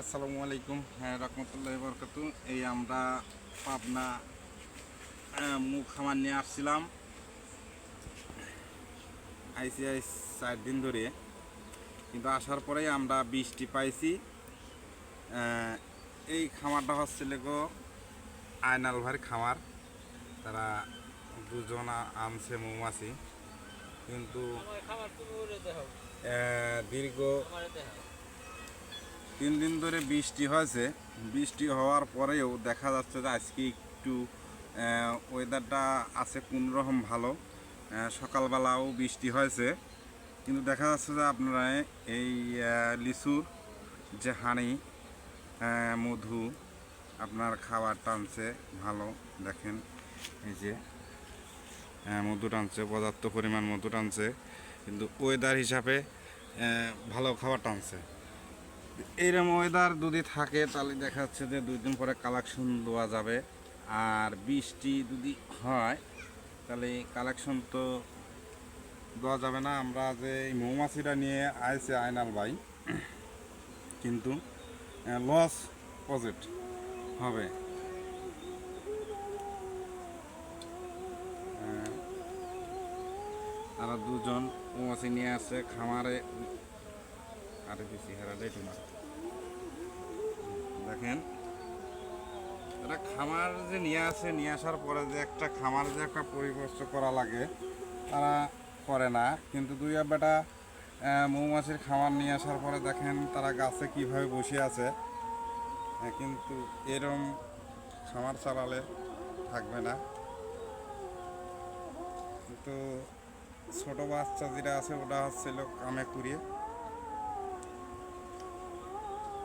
আসসালামু আলাইকুম। হ্যাঁ রহমতুল্লাহ বরকাতু। এই আমরা পাবনা মুখ খামার নিয়ে আসছিলাম। আইসিআই চার দিন ধরে। কিন্তু আসার পরেই আমরা বৃষ্টি পাইছি। এই খামারটা হচ্ছিল গো আয়নাল ভাইয়ের খামার। তারা দুজন আনছে মৌমাছি। কিন্তু দীর্ঘ তিন দিন ধরে বৃষ্টি হয়েছে। বৃষ্টি হওয়ার পরেও দেখা যাচ্ছে যে আজকে একটু ওয়েদারটা আছে কোনোরকম ভালো। সকালবেলাও বৃষ্টি হয়েছে। কিন্তু দেখা যাচ্ছে যে আপনারা এই লিচুর যে হাঁড়ি মধু, আপনার খাবার টানছে, ভালো। দেখেন এই যে মধু টানছে, পর্যাপ্ত পরিমাণ মধু টানছে। কিন্তু ওয়েদার হিসাবে ভালো খাবার টানছে। এইরকম ওয়েদার যদি থাকে তাহলে দেখা যাচ্ছে যে দুই দিন পরে কালেকশন দেওয়া যাবে। আর বৃষ্টি যদি হয় তাহলে কালেকশন তো দেওয়া যাবে না। আমরা যে এই মৌমাছিটা নিয়ে আইছে আয়নাল ভাই কিন্তু লস প্রজেক্ট হবে। আহ, তারা দুজন মৌমাছি নিয়ে আসছে খামারে আরে বেশি হেরাটাই তোমার দেখেন, এটা খামার যে নিয়ে আসে, নিয়ে আসার পরে যে একটা খামার যে একটা পরিবেষ্ট করা লাগে, তারা করে না। কিন্তু দুই বেটা মৌমাছির খামার নিয়ে আসার পরে দেখেন তারা গাছে কীভাবে বসে আছে। কিন্তু এরম খামার চালালে থাকবে না। কিন্তু ছোট বাচ্চা যেটা আছে, ওটা হচ্ছিল কামে কুড়িয়ে এই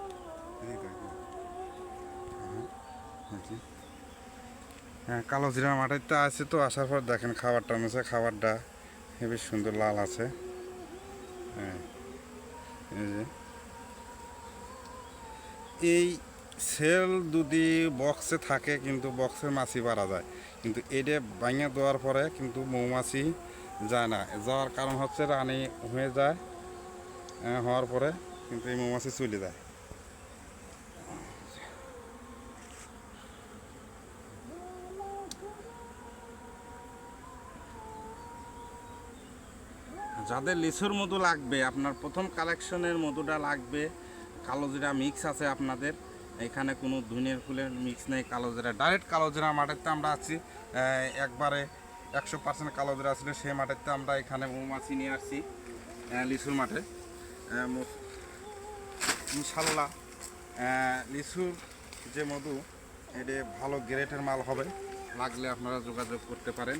দেখো। হ্যাঁ। হ্যাঁ কালো জিরা মাঠের তো আছে তো, আসার পর দেখেন খাবারটা মেশে খাবারটা হেবি সুন্দর লাল আছে। হ্যাঁ এই সেল যদি বক্সে থাকে, কিন্তু বক্সে মাছি বাড়া যায়। কিন্তু এটা ভাঙে দেওয়ার পরে কিন্তু মৌমাছি যায় না। যাওয়ার কারণ হচ্ছে রানী হয়ে যায় হওয়ার পরে কিন্তু এই মৌমাছি চলে যায়। যাদের লিচুর মধু লাগবে, আপনার প্রথম কালেকশনের মধুটা লাগবে। কালো জিরা মিক্স আছে আপনাদের। এখানে কোনো ধুনের ফুলের মিক্স নেই, কালো জিরা। ডাইরেক্ট কালো জিরা মাঠেতে আমরা আছি। একবারে একশো পার্সেন্ট কালো জিরা ছিল, সেই মাঠেতে আমরা এখানে মৌমাছি নিয়ে আসছি লিচুর মাঠে। ইনশাল্লাহ লিচুর যে মধু, এটা ভালো গ্রেটের মাল হবে। লাগলে আপনারা যোগাযোগ করতে পারেন।